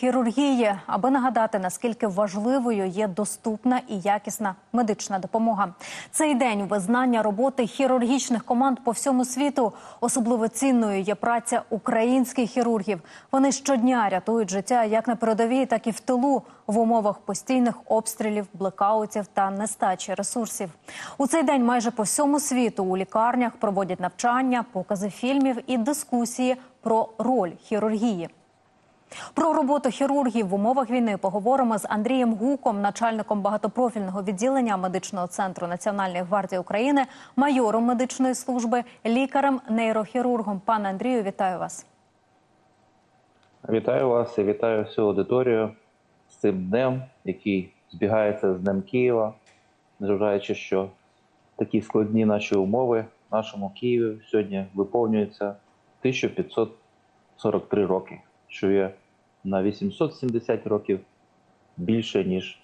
Хірургії, аби нагадати, наскільки важливою є доступна і якісна медична допомога. Цей день визнання роботи хірургічних команд по всьому світу. Особливо цінною є праця українських хірургів. Вони щодня рятують життя як на передовій, так і в тилу в умовах постійних обстрілів, блекаутів та нестачі ресурсів. У цей день майже по всьому світу у лікарнях проводять навчання, покази фільмів і дискусії про роль хірургії. Про роботу хірургів в умовах війни поговоримо з Андрієм Гуком, начальником багатопрофільного відділення медичного центру Національної гвардії України, майором медичної служби, лікарем, нейрохірургом. Пане Андрію, вітаю вас. Вітаю вас і вітаю всю аудиторію з цим днем, який збігається з Днем Києва, незважаючи, що такі складні наші умови нашому Києві сьогодні виповнюється 1543 роки, що є на 870 років більше, ніж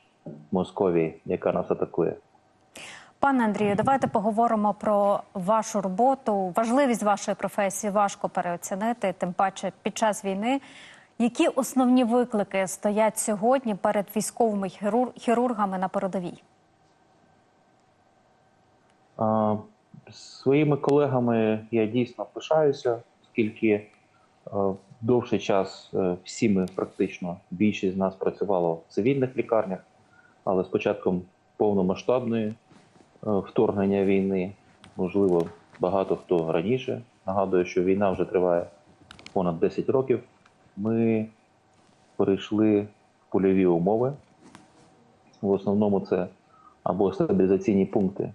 Московії, яка нас атакує. Пане Андрію, давайте поговоримо про вашу роботу. Важливість вашої професії важко переоцінити, тим паче під час війни. Які основні виклики стоять сьогодні перед військовими хірур- хірургами на передовій? А, Своїми колегами я дійсно пишаюся, оскільки довший час е, всі ми практично більшість з нас працювало в цивільних лікарнях, але з початком повномасштабної е, вторгнення війни, можливо, багато хто раніше. Нагадую, що війна вже триває понад 10 років. Ми перейшли в польові умови. В основному це або стабілізаційні пункти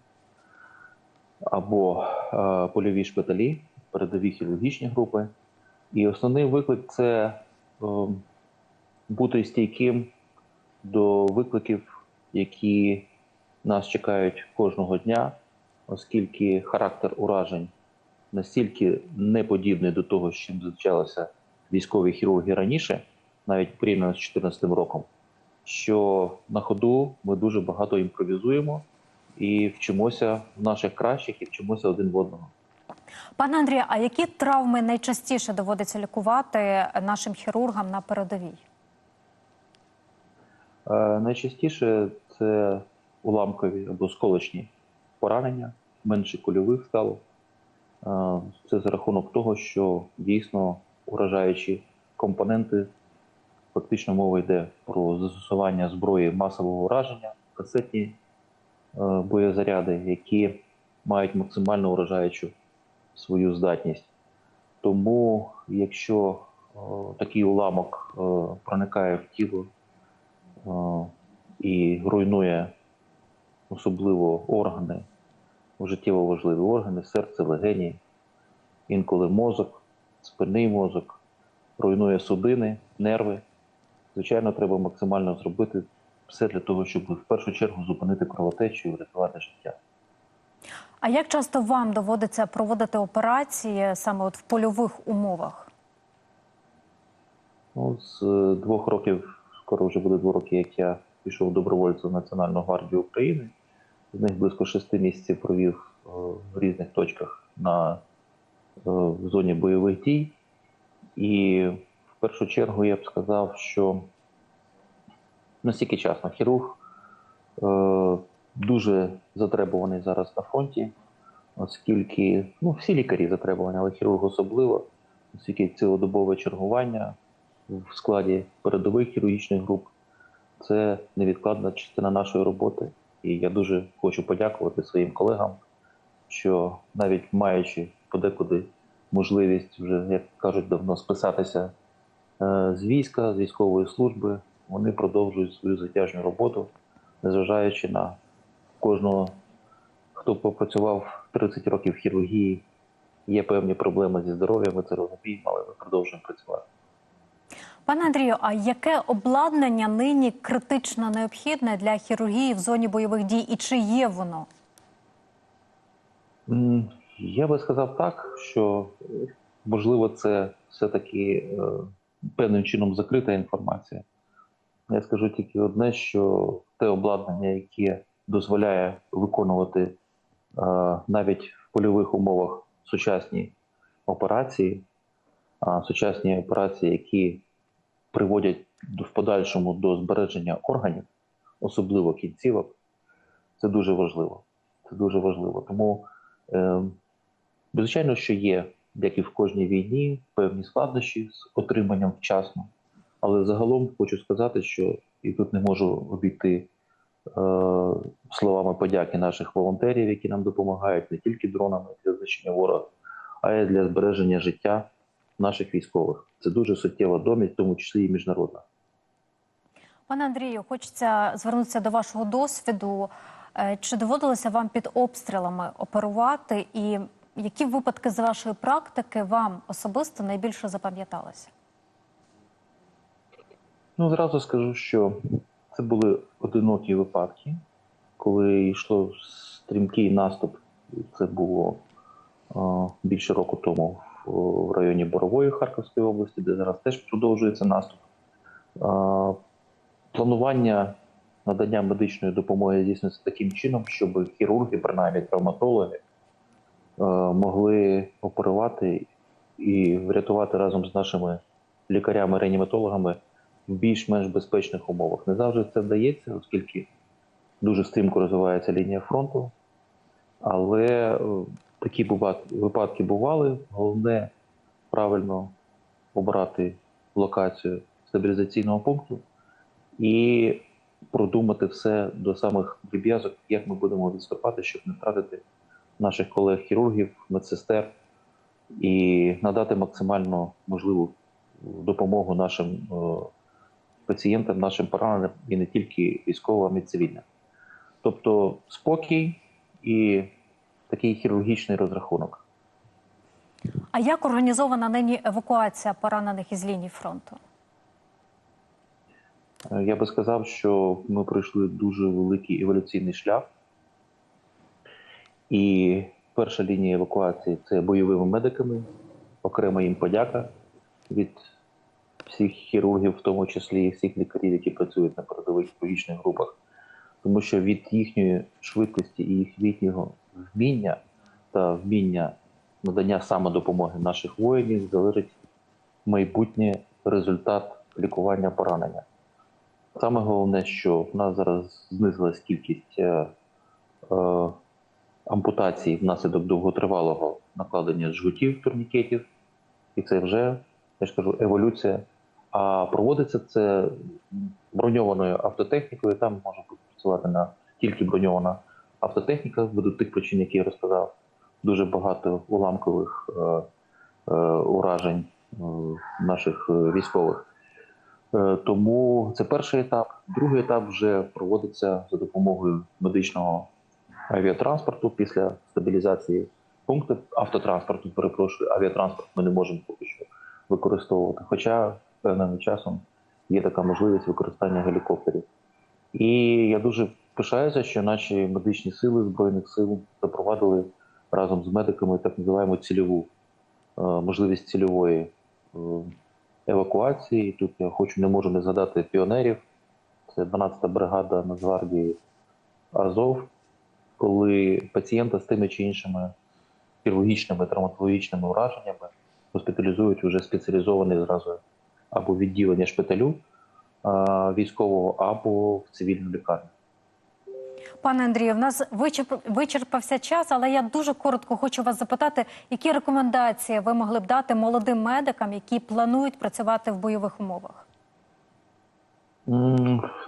або е, польові шпиталі, передові хірургічні групи. І основний виклик це е, бути стійким до викликів, які нас чекають кожного дня, оскільки характер уражень настільки не подібний до того, чим зустрічалися військові хірурги раніше, навіть порівняно з 2014 роком, що на ходу ми дуже багато імпровізуємо і вчимося в наших кращих і вчимося один в одного. Пане Андрію, а які травми найчастіше доводиться лікувати нашим хірургам на передовій? Е, найчастіше це уламкові або сколочні поранення, менше кульових стало. Е, це за рахунок того, що дійсно уражаючі компоненти, фактично мова йде про застосування зброї масового ураження, касетні е, боєзаряди, які мають максимально уражаючу свою здатність. Тому, якщо е, такий уламок е, проникає в тіло е, і руйнує особливо органи, життєво важливі органи, серце, легені, інколи мозок, спинний мозок, руйнує судини, нерви. Звичайно, треба максимально зробити все для того, щоб в першу чергу зупинити кровотечу і врятувати життя. А як часто вам доводиться проводити операції саме от в польових умовах? Ну, з е, двох років, скоро вже буде два роки, як я пішов добровольцем в Національну гвардію України. З них близько шести місяців провів е, в різних точках на е, в зоні бойових дій. І в першу чергу я б сказав, що настільки часно хірург дуже затребуваний зараз на фронті, оскільки ну, всі лікарі затребувані, але хірург особливо, оскільки цілодобове чергування в складі передових хірургічних груп це невідкладна частина нашої роботи. І я дуже хочу подякувати своїм колегам, що навіть маючи подекуди можливість вже, як кажуть, давно списатися е, з війська, з військової служби, вони продовжують свою затяжну роботу, незважаючи на кожного, хто попрацював 30 років в хірургії, є певні проблеми зі здоров'ям, ми це розуміємо, але ми продовжуємо працювати. Пане Андрію, а яке обладнання нині критично необхідне для хірургії в зоні бойових дій і чи є воно? Я би сказав так, що можливо це все-таки е, певним чином закрита інформація. Я скажу тільки одне, що те обладнання, яке дозволяє виконувати е, навіть в польових умовах сучасні операції, сучасні операції, які приводять в подальшому до збереження органів, особливо кінцівок, це дуже важливо. Це дуже важливо. Тому, е, звичайно, що є, як і в кожній війні, певні складнощі з отриманням вчасно. Але загалом хочу сказати, що і тут не можу обійти словами подяки наших волонтерів, які нам допомагають не тільки дронами для знищення ворога, а й для збереження життя наших військових. Це дуже суттєва домість, в тому числі і міжнародна. Пане Андрію, хочеться звернутися до вашого досвіду. Е, Чи доводилося вам під обстрілами оперувати, і які випадки з вашої практики вам особисто найбільше запам'яталися? Ну, зразу скажу, що це були одинокі випадки, коли йшло стрімкий наступ. Це було більше року тому в, районі Борової Харківської області, де зараз теж продовжується наступ. Планування надання медичної допомоги здійснюється таким чином, щоб хірурги, принаймні травматологи, могли оперувати і врятувати разом з нашими лікарями-реаніматологами більш-менш безпечних умовах. Не завжди це вдається, оскільки дуже стрімко розвивається лінія фронту. Але е, такі випадки бували. Головне правильно обрати локацію стабілізаційного пункту і продумати все до самих дріб'язок, як ми будемо відступати, щоб не втратити наших колег-хірургів, медсестер і надати максимально можливу допомогу нашим е, пацієнтам, нашим пораненим і не тільки військовим, і цивільним. Тобто спокій і такий хірургічний розрахунок. А як організована нині евакуація поранених із лінії фронту? Е, Я би сказав, що ми пройшли дуже великий еволюційний шлях. І перша лінія евакуації це бойовими медиками. Окрема їм подяка від всіх хірургів, в тому числі і всіх лікарів, які працюють на передових хірургічних групах. Тому що від їхньої швидкості і їх їхнього вміння та вміння надання самодопомоги наших воїнів залежить майбутній результат лікування поранення. Саме головне, що в нас зараз знизилась кількість е, е, ампутацій внаслідок довготривалого накладення жгутів, турнікетів, і це вже, я ж кажу, еволюція. А проводиться це броньованою автотехнікою. Там може працювати на тільки броньована автотехніка, ввиду тих причин, які я розказав. Дуже багато уламкових е, е, уражень е, наших е, військових. Е, Тому це перший етап. Другий етап вже проводиться за допомогою медичного авіатранспорту після стабілізації пункту автотранспорту. Перепрошую, авіатранспорт ми не можемо поки що використовувати. Хоча певним часом є така можливість використання гелікоптерів. І я дуже пишаюся, що наші медичні сили збройних сил запровадили разом з медиками так називаємо цільову е, можливість цільової е, евакуації. Тут я хочу не можу не згадати піонерів. Це 12-та бригада Нацгвардії Азов, коли пацієнта з тими чи іншими хірургічними травматологічними ураженнями госпіталізують уже спеціалізовані зразу або відділення шпиталю військового, або в цивільну лікарню. Пане Андрію, в нас вичерпався час, але я дуже коротко хочу вас запитати, які рекомендації ви могли б дати молодим медикам, які планують працювати в бойових умовах?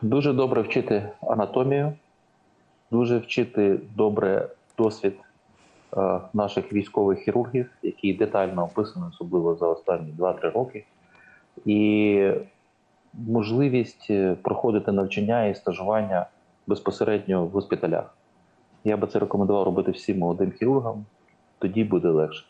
Дуже добре вчити анатомію, дуже вчити добре досвід е, наших військових хірургів, який детально описаний, особливо за останні 2-3 роки, і можливість е, проходити навчання і стажування безпосередньо в госпіталях. Я би це рекомендував робити всім молодим хірургам, тоді буде легше.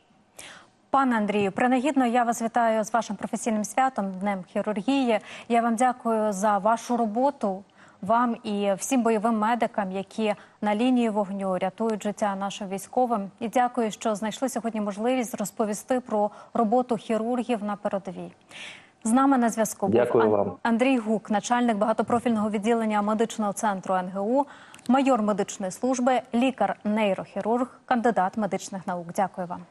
Пане Андрію, принагідно я вас вітаю з вашим професійним святом, Днем хірургії. Я вам дякую за вашу роботу, вам і всім бойовим медикам, які на лінії вогню рятують життя нашим військовим. І дякую, що знайшли сьогодні можливість розповісти про роботу хірургів на передовій. З нами на зв'язку був Ан- вам. Андрій Гук, начальник багатопрофільного відділення медичного центру НГУ, майор медичної служби, лікар-нейрохірург, кандидат медичних наук. Дякую вам.